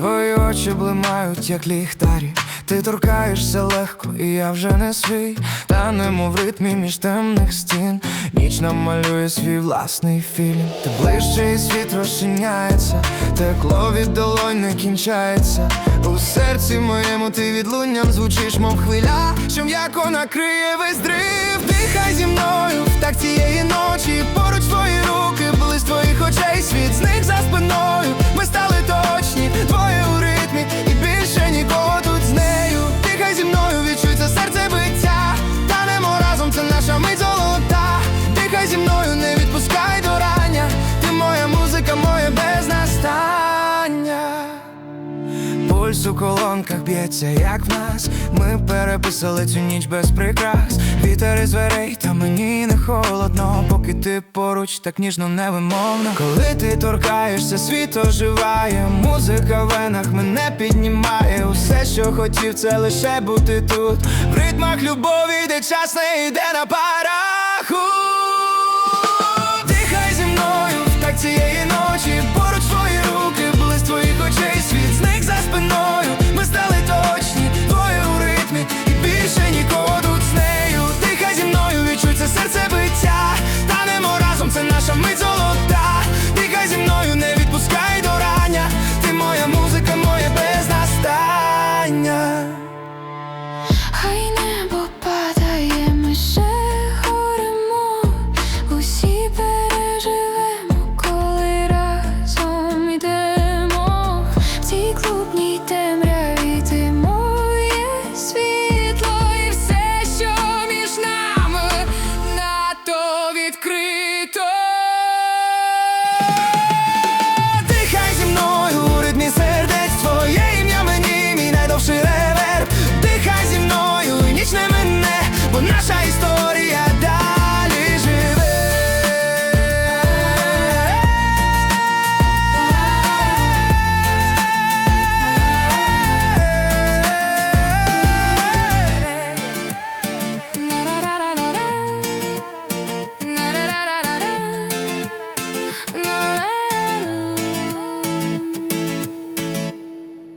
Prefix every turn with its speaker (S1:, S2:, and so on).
S1: очі блимають, як ліхтарі. Ти торкаєшся легко, і я вже не свій. Танемо в ритмі між темних стін. Ніч намалює свій власний фільм. Ти ближче і світ розчиняється, текло від долонь не кінчається. У серці моєму ти відлунням звучиш, мов хвиля, що м'яко накриє весь дрив. Дихай зі мною так цієї ночі. Пульс у колонках б'ється, як в нас. Ми переписали цю ніч без прикрас. Вітер із дверей, та мені не холодно, поки ти поруч, так ніжно невимовно. Коли ти торкаєшся, світ оживає. Музика в венах мене піднімає. Усе, що хотів, це лише бути тут. В ритмах любові, де час не йде на парах. У,